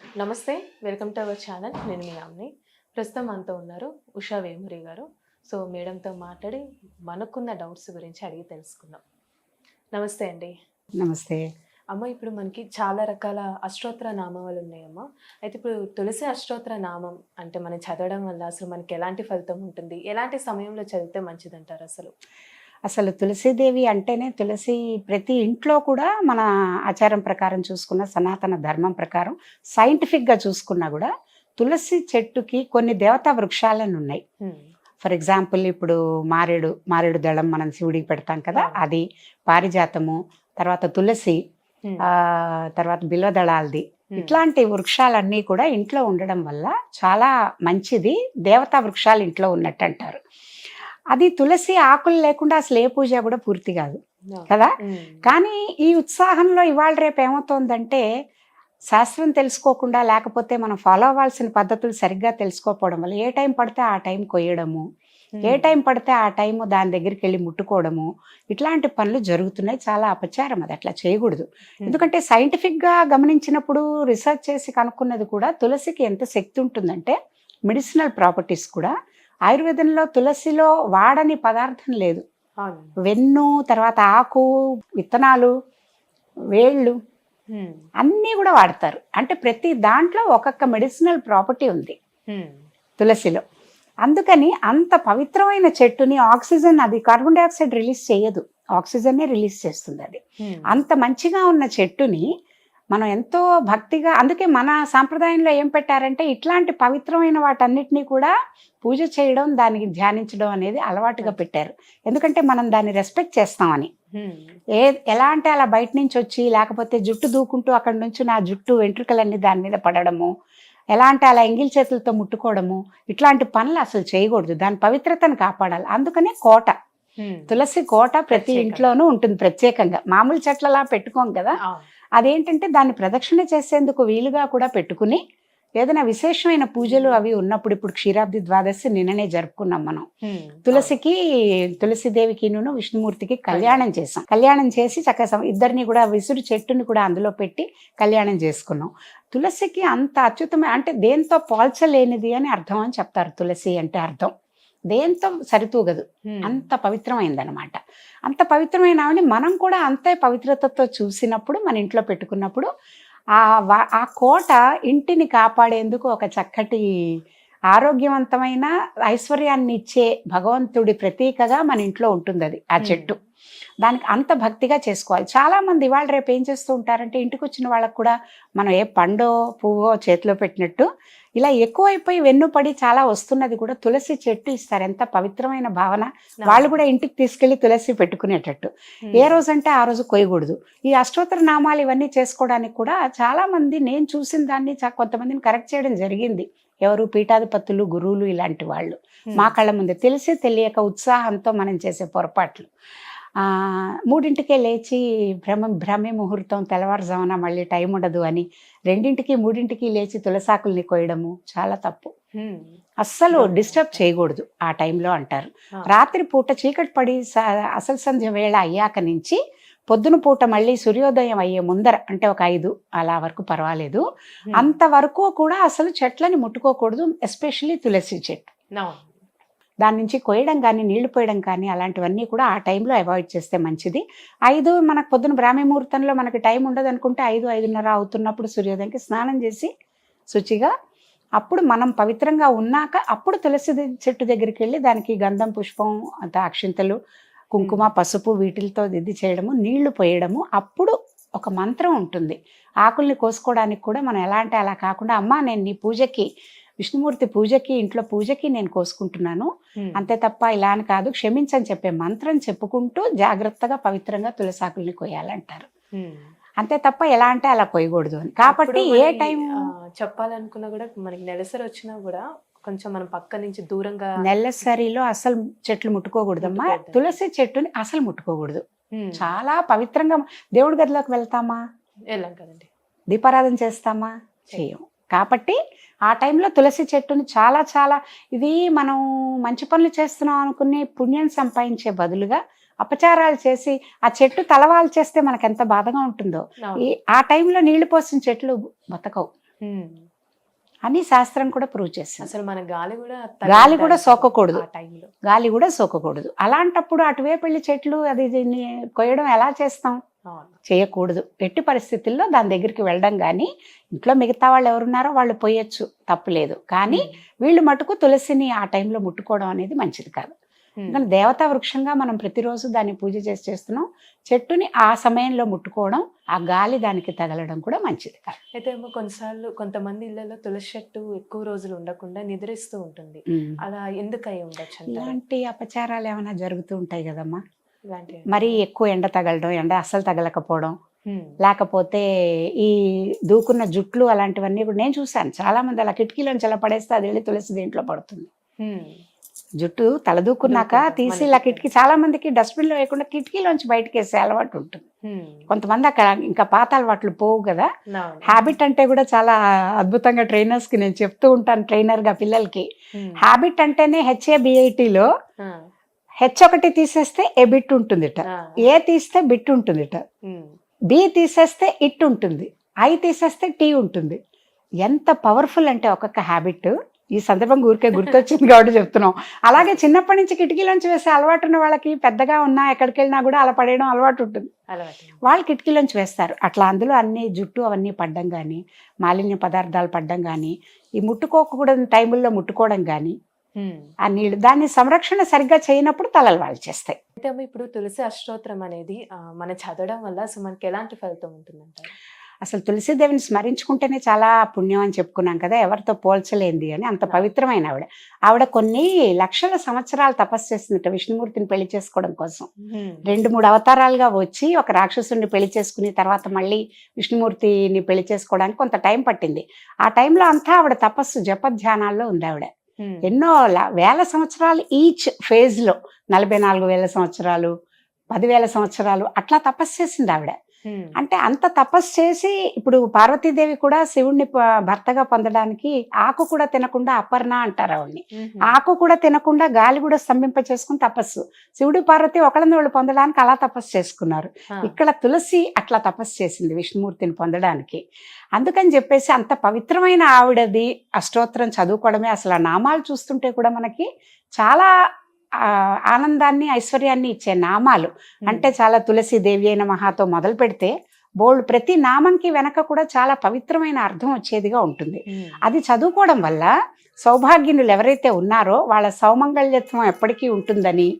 నమస్తే welcome to our channel. నేను మీ అమ్ని ప్రస్తుతం మనతో ఉన్నారు ఉషా వేమూరి గారు. సో మేడంతో మాట్లాడి మనకున్న డౌట్స్ గురించి అడిగి తెలుసుకుందాం. నమస్తే అండి. నమస్తే. అమ్మ ఇప్పుడు మనకి చాలా రకాల అష్టోత్తర నామాలు ఉన్నాయమ్మా. అయితే ఇప్పుడు తులసి అష్టోత్తర నామం అంటే మనం చదవడం వల్ల అసలు మనకి ఎలాంటి ఫలితం ఉంటుంది? ఎలాంటి సమయంలో చదివితే మంచిదంటారు అసలు? అసలు తులసీదేవి అంటేనే తులసి ప్రతి ఇంట్లో కూడా మన ఆచారం ప్రకారం చూసుకున్న సనాతన ధర్మం ప్రకారం సైంటిఫిక్గా చూసుకున్నా కూడా తులసి చెట్టుకి కొన్ని దేవతా వృక్షాలను ఉన్నాయి. ఫర్ ఎగ్జాంపుల్ ఇప్పుడు మారేడు మారేడు దళం మనం శివుడికి పెడతాం కదా. అది పారిజాతము తర్వాత తులసి తర్వాత బిల్వదళాలది. ఇట్లాంటి వృక్షాలన్నీ కూడా ఇంట్లో ఉండడం వల్ల చాలా మంచిది దేవతా వృక్షాలు ఇంట్లో ఉన్నట్టు అంటారు అది తులసి ఆకులు లేకుండా అసలు ఏ పూజ కూడా పూర్తి కాదు. కదా హ్మ్. కానీ ఈ ఉత్సాహంలో ఇవాళ రేపు ఏమవుతోందంటే శాస్త్రం తెలుసుకోకుండా లేకపోతే మనం ఫాలో అవ్వాల్సిన పద్ధతులు సరిగ్గా తెలుసుకోకపోవడం వల్ల ఏ టైం పడితే ఆ టైం కొయ్యడము ఏ హ్మ్. టైం పడితే ఆ టైం దాని దగ్గరికి వెళ్ళి ముట్టుకోవడము ఇట్లాంటి పనులు జరుగుతున్నాయి చాలా అపచారం అది అట్లా చేయకూడదు హ్మ్. ఎందుకంటే సైంటిఫిక్గా గమనించినప్పుడు రీసెర్చ్ చేసి కనుక్కున్నది కూడా తులసికి ఎంత శక్తి ఉంటుందంటే మెడిసినల్ ప్రాపర్టీస్ కూడా ఆయుర్వేదంలో తులసిలో వాడని పదార్థం లేదు. వెన్ను తర్వాత ఆకు విత్తనాలు వేళ్ళు. అన్నీ కూడా వాడతారు అంటే ప్రతి దాంట్లో ఒక్కొక్క మెడిసినల్ ప్రాపర్టీ ఉంది. తులసిలో అందుకని అంత పవిత్రమైన చెట్టుని ఆక్సిజన్ అది కార్బన్ డైఆక్సైడ్ రిలీజ్ చేయదు ఆక్సిజన్నే రిలీజ్ చేస్తుంది అది. అంత మంచిగా ఉన్న చెట్టుని మనం ఎంతో భక్తిగా అందుకే మన సాంప్రదాయంలో ఏం పెట్టారంటే ఇట్లాంటి పవిత్రమైన వాటన్నిటినీ కూడా పూజ చేయడం దానికి ధ్యానించడం అనేది అలవాటుగా పెట్టారు ఎందుకంటే మనం దాన్ని రెస్పెక్ట్ చేస్తామని. ఏ ఎలా అంటే అలా బయట నుంచి వచ్చి లేకపోతే జుట్టు దూకుంటూ అక్కడ నుంచి నా జుట్టు వెంట్రుకలన్నీ దాని మీద పడడము ఎలా అంటే అలా ఎంగిల్ చేతులతో ముట్టుకోవడము ఇట్లాంటి పనులు అసలు చేయకూడదు దాని పవిత్రతను కాపాడాలి అందుకనే కోట. తులసి కోట ప్రతి. ఇంట్లోనూ ఉంటుంది ప్రత్యేకంగా మామూలు చెట్లలా పెట్టుకోం కదా. అదేంటంటే దాన్ని ప్రదక్షిణ చేసేందుకు వీలుగా కూడా పెట్టుకుని ఏదైనా విశేషమైన పూజలు అవి ఉన్నప్పుడు ఇప్పుడు క్షీరాబ్ది ద్వాదశి నిన్ననే జరుపుకున్నాం మనం. హ్మ్. తులసికి తులసిదేవికిను విష్ణుమూర్తికి కళ్యాణం చేసాం. కళ్యాణం చేసి చక్కగా ఇద్దరిని కూడా విసురు చెట్టుని కూడా అందులో పెట్టి కళ్యాణం చేసుకున్నాం. తులసికి అంత అత్యుత్తమ అంటే దేంతో పోల్చలేనిది అని అర్థం అని చెప్తారు తులసి అంటే అర్థం. దేంతో సరితూగదు. అంత పవిత్రమైందనమాట అంత పవిత్రమైన ఆవిడని మనం కూడా అంతే పవిత్రతతో చూసినప్పుడు మన ఇంట్లో పెట్టుకున్నప్పుడు ఆ వా- ఆ కోట ఇంటిని కాపాడేందుకు ఒక చక్కటి ఆరోగ్యవంతమైన ఐశ్వర్యాన్ని ఇచ్చే భగవంతుడి ప్రతీకగా మన ఇంట్లో ఉంటుంది అది ఆ. చెట్టు దానికి అంత భక్తిగా చేసుకోవాలి చాలా మంది ఇవాళ రేపు ఏం చేస్తూ ఉంటారంటే ఇంటికి వచ్చిన వాళ్ళకు కూడా మనం ఏ పండో పువ్వో చేతిలో పెట్టినట్టు ఇలా ఎక్కువైపోయి వెన్నుపడి చాలా వస్తున్నది కూడా తులసి చెట్టు ఇస్తారు. ఎంత పవిత్రమైన భావన. వాళ్ళు కూడా ఇంటికి తీసుకెళ్ళి తులసి పెట్టుకునేటట్టు. ఏ రోజు అంటే ఆ రోజు కొయ్యకూడదు. ఈ అష్టోత్తర నామాలు ఇవన్నీ చేసుకోవడానికి కూడా చాలా మంది నేను చూసిన దాన్ని కొంతమందిని కరెక్ట్ చేయడం జరిగింది. ఎవరు పీఠాధిపతులు గురువులు ఇలాంటి వాళ్ళు. మా కళ్ళ ముందే తెలిసి తెలియక ఉత్సాహంతో మనం చేసే పొరపాట్లు. మూడింటికే లేచి భ్రమ భ్రమే ముహూర్తం తెల్లవారుజామున మళ్ళీ టైం ఉండదు అని రెండింటికి మూడింటికి లేచి తులసాకుల్ని కోయడము చాలా తప్పు. అస్సలు. డిస్టర్బ్ చేయకూడదు ఆ టైంలో అంటారు. రాత్రి పూట చీకటి పడి అసలు సంధ్య వేళ అయ్యాక నుంచి పొద్దున పూట మళ్ళీ సూర్యోదయం అయ్యే ముందర అంటే ఒక ఐదు అలా వరకు పర్వాలేదు. అంతవరకు కూడా అసలు చెట్లని ముట్టుకోకూడదు ఎస్పెషల్లీ తులసి చెట్టు. దాని నుంచి కొయ్యడం కానీ నీళ్ళు పోయడం కానీ అలాంటివన్నీ కూడా ఆ టైంలో అవాయిడ్ చేస్తే మంచిది. ఐదు మనకు పొద్దున బ్రాహ్మీ ముహూర్తంలో మనకి టైం ఉండదు అనుకుంటే ఐదు ఐదున్నర అవుతున్నప్పుడు సూర్యోదయంకి స్నానం చేసి శుచిగా అప్పుడు మనం పవిత్రంగా ఉన్నాక అప్పుడు తులసి చెట్టు దగ్గరికి వెళ్ళి దానికి గంధం పుష్పం అంత అక్షింతలు కుంకుమ పసుపు వీటిలతో ఇది చేయడము నీళ్ళు పోయడము అప్పుడు ఒక మంత్రం ఉంటుంది. ఆకుల్ని కోసుకోవడానికి కూడా మనం ఎలా అంటే అలా కాకుండా అమ్మా నేను నీ పూజకి విష్ణుమూర్తి పూజకి ఇంట్లో పూజకి నేను కోసుకుంటున్నాను. అంతే తప్ప ఇలా అని కాదు. క్షమించని చెప్పే మంత్రం చెప్పుకుంటూ జాగ్రత్తగా పవిత్రంగా తులసాకుల్ని కొయ్యాలంటారు. అంతే తప్ప ఎలా అంటే అలా కొయ్యకూడదు అని. కాబట్టి ఏ టైం చెప్పాలనుకున్నా కూడా మనకి నెలసరి వచ్చినా కూడా కొంచెం మనం పక్క నుంచి దూరంగా నెల్లసరిలో అసలు చెట్లు ముట్టుకోకూడదమ్మా. తులసి చెట్టుని అసలు ముట్టుకోకూడదు. చాలా పవిత్రంగా దేవుడి గదిలోకి వెళ్తామా? వెళ్ళాం కదండి. దీపారాధన చేస్తామా? చేయం కాబట్టి ఆ టైంలో తులసి చెట్టుని చాలా చాలా ఇది మనం మంచి పనులు చేస్తున్నాం అనుకుని పుణ్యం సంపాదించే బదులుగా అపచారాలు చేసి ఆ చెట్టు తలవాలు చేస్తే మనకు ఎంత బాధగా ఉంటుందో. ఆ టైంలో నీళ్ళు పోసిన చెట్లు బతకవు. అని శాస్త్రం కూడా ప్రూవ్ చేసింది. అసలు మన గాలి కూడా గాలి కూడా సోకకూడదు. గాలి కూడా సోకకూడదు. అలాంటప్పుడు అటువైపు వెళ్ళి చెట్లు అది దీన్ని కొయ్యడం ఎలా చేస్తాం? చేయకూడదు. ఎట్టి పరిస్థితుల్లో దాని దగ్గరికి వెళ్ళడం కానీ ఇంట్లో మిగతా వాళ్ళు ఎవరున్నారో వాళ్ళు పోయొచ్చు. తప్పులేదు కానీ వీళ్ళు మటుకు తులసిని ఆ టైంలో ముట్టుకోవడం అనేది మంచిది కాదు. ఎందుకంటే దేవతా వృక్షంగా మనం ప్రతిరోజు దాన్ని పూజ చేసి చేస్తున్నాం. చెట్టుని ఆ సమయంలో ముట్టుకోవడం ఆ గాలి దానికి తగలడం కూడా మంచిది కాదు. అయితే ఏమో కొన్నిసార్లు కొంతమంది ఇళ్ళలో తులసి చెట్టు ఎక్కువ రోజులు ఉండకుండా నిద్రిస్తూ ఉంటుంది. అలా ఎందుకు అయి ఉండొచ్చు ఇలాంటి అపచారాలు ఏమైనా జరుగుతూ ఉంటాయి కదమ్మా? మరీ ఎక్కువ ఎండ తగలడం ఎండ అస్సలు తగలకపోవడం. లేకపోతే ఈ దూకున్న జుట్లు అలాంటివన్నీ కూడా నేను చూశాను చాలా మంది అలా కిటికీలోంచి అలా పడేస్తే అది వెళ్ళి తులసి దీంట్లో పడుతుంది. జుట్టు తలదూకున్నాక దూకుంటాం, తీసి ఇలా కిటికీ చాలా మందికి డస్ట్బిన్లో వేయకుండా కిటికీలోంచి బయటకు వేసే అలవాటు ఉంటుంది. కొంతమంది అక్కడ ఇంకా పాత అలవాట్లు పోవు కదా. హ్యాబిట్ అంటే కూడా చాలా అద్భుతంగా ట్రైనర్స్కి నేను చెప్తూ ఉంటాను ట్రైనర్గా పిల్లలకి. హ్యాబిట్ అంటేనే హెచ్ఏబిఐటిలో. హెచ్ ఒకటి తీసేస్తే ఏ బిట్ ఉంటుందిట? ఆ. ఏ తీస్తే బిట్ ఉంటుందిట? హ్మ్. బి తీసేస్తే ఇట్ ఉంటుంది. ఐ తీసేస్తే టీ ఉంటుంది. ఎంత పవర్ఫుల్ అంటే ఒక్కొక్క హ్యాబిట్ ఈ సందర్భంగా ఊరికే గుర్తొచ్చింది కాబట్టి చెప్తున్నాం. అలాగే చిన్నప్పటి నుంచి కిటికీలోంచి వేసే అలవాటు ఉన్న వాళ్ళకి పెద్దగా ఉన్నా ఎక్కడికి వెళ్ళినా కూడా అలా పడేయడం అలవాటు ఉంటుంది. వాళ్ళు కిటికీలోంచి వేస్తారు. అట్లా అందులో అన్ని జుట్టు అవన్నీ పడ్డం కానీ మాలిన్య పదార్థాలు పడ్డం కానీ ఈ ముట్టుకోకూడని టైముల్లో ముట్టుకోవడం కానీ. ఆ నీళ్ళు దాన్ని సంరక్షణ సరిగ్గా చేయనప్పుడు తలలు వాళ్ళు చేస్తాయి అయితే ఇప్పుడు తులసి అష్టోత్తరం అనేది మనం చదవడం వల్ల అసలు మనకి ఎలాంటి ఫలితం ఉంటుందంటారు? అసలు తులసీదేవిని స్మరించుకుంటేనే చాలా పుణ్యం అని చెప్పుకున్నాం కదా ఎవరితో పోల్చలేంది అని. అంత పవిత్రమైన ఆవిడ. ఆవిడ కొన్ని లక్షల సంవత్సరాలు తపస్సు చేసిందట విష్ణుమూర్తిని పెళ్ళి చేసుకోవడం కోసం. రెండు మూడు అవతారాలుగా వచ్చి ఒక రాక్షసుని పెళ్ళి చేసుకుని తర్వాత మళ్ళీ విష్ణుమూర్తిని పెళ్ళి చేసుకోవడానికి కొంత టైం పట్టింది. ఆ టైంలో అంతా ఆవిడ తపస్సు జపధ్యానాల్లో ఉంది ఆవిడ. ఎన్నో వేల సంవత్సరాలు ఈచ్ ఫేజ్లో నలభై నాలుగు వేల సంవత్సరాలు పదివేల సంవత్సరాలు అట్లా తపస్సు చేసింది ఆవిడ. అంటే అంత తపస్సు చేసి ఇప్పుడు పార్వతీదేవి కూడా శివుణ్ణి భర్తగా పొందడానికి ఆకు కూడా తినకుండా అపర్ణ అంటారు ఆవిడ్ని. ఆకు కూడా తినకుండా గాలి కూడా స్తంభింప చేసుకుని తపస్సు. శివుడు పార్వతి ఒకళ్ళని వాళ్ళు పొందడానికి అలా తపస్సు చేసుకున్నారు. ఇక్కడ తులసి అట్లా తపస్సు చేసింది విష్ణుమూర్తిని పొందడానికి. అందుకని చెప్పేసి అంత పవిత్రమైన ఆవిడది అష్టోత్తరం చదువుకోవడమే. అసలు ఆ నామాలు చూస్తుంటే కూడా మనకి చాలా ఆనందాన్ని ఐశ్వర్యాన్ని ఇచ్చే నామాలు. అంటే చాలా తులసి దేవి అయిన మహాతో మొదలు పెడితే బోల్డ్ ప్రతి నామంకి వెనక కూడా చాలా పవిత్రమైన అర్థం వచ్చేదిగా ఉంటుంది. అది చదువుకోవడం వల్ల సౌభాగ్యునులు ఎవరైతే ఉన్నారో వాళ్ళ సౌమంగళ్యత్వం ఎప్పటికీ ఉంటుందని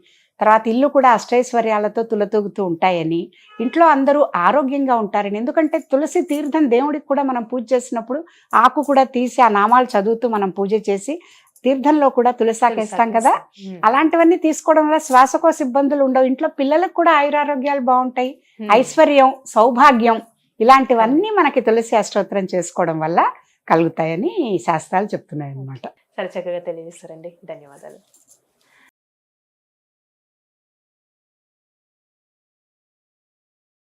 తర్వాత ఇల్లు కూడా అష్టైశ్వర్యాలతో తులతూగుతూ ఉంటాయని ఇంట్లో అందరూ ఆరోగ్యంగా ఉంటారని ఎందుకంటే తులసి తీర్థం దేవుడికి కూడా మనం పూజ చేసినప్పుడు ఆకు కూడా తీసి ఆ నామాలు చదువుతూ మనం పూజ చేసి తీర్థంలో కూడా తులసాకేస్తాం కదా. హ్మ్. అలాంటివన్నీ తీసుకోవడం వల్ల శ్వాసకోశ ఇబ్బందులు ఉండవు. ఇంట్లో పిల్లలకు కూడా ఆయురారోగ్యాలు బాగుంటాయి. ఐశ్వర్యం సౌభాగ్యం ఇలాంటివన్నీ మనకి తులసి అష్టోత్తరం చేసుకోవడం వల్ల కలుగుతాయని శాస్త్రాలు చెప్తున్నాయి అన్నమాట సరే చక్కగా తెలియజేస్తారండి ధన్యవాదాలు.